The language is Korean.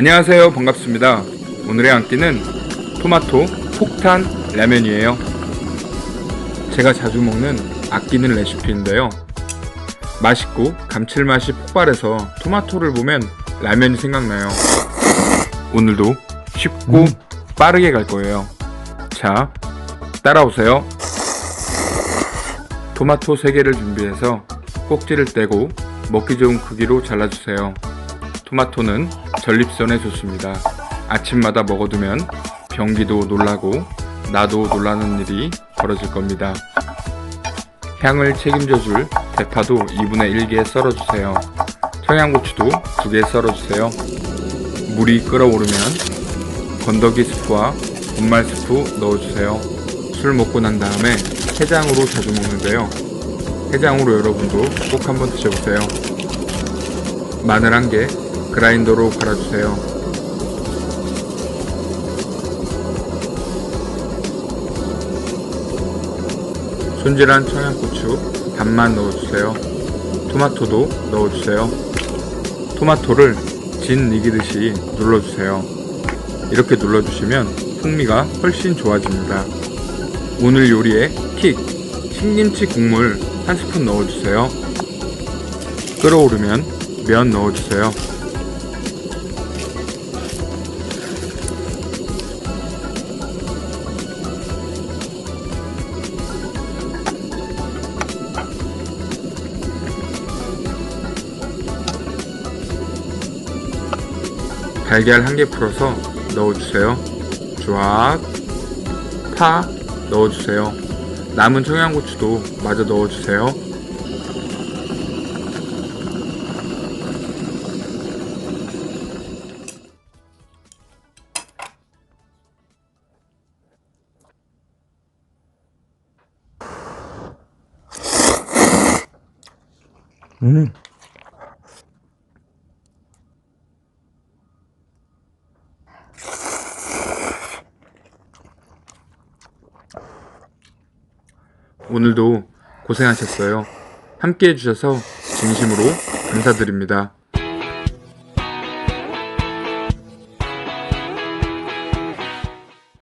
안녕하세요. 반갑습니다. 오늘의 한 끼는 토마토 폭탄 라면이에요. 제가 자주 먹는 아끼는 레시피인데요. 맛있고 감칠맛이 폭발해서 토마토를 보면 라면이 생각나요. 오늘도 쉽고 빠르게 갈 거예요. 자, 따라오세요. 토마토 3개를 준비해서 꼭지를 떼고 먹기 좋은 크기로 잘라주세요. 토마토는 전립선에 좋습니다. 아침마다 먹어두면 변기도 놀라고 나도 놀라는 일이 벌어질 겁니다. 향을 책임져줄 대파도 2분의 1개 썰어주세요. 청양고추도 2개 썰어주세요. 물이 끓어오르면 건더기 스프와 분말 스프 넣어주세요. 술 먹고 난 다음에 해장으로 자주 먹는데요. 해장으로 여러분도 꼭 한번 드셔보세요. 마늘 한개 그라인더로 갈아주세요. 손질한 청양고추 반만 넣어주세요. 토마토도 넣어주세요. 토마토를 진 익이듯이 눌러주세요. 이렇게 눌러주시면 풍미가 훨씬 좋아집니다. 오늘 요리의 킥! 신김치 국물 한 스푼 넣어주세요. 끓어오르면 면 넣어주세요. 달걀 한 개 풀어서 넣어주세요. 쫙, 파 넣어주세요. 남은 청양고추도 마저 넣어주세요. 음. 오늘도 고생하셨어요. 함께 해주셔서 진심으로 감사드립니다.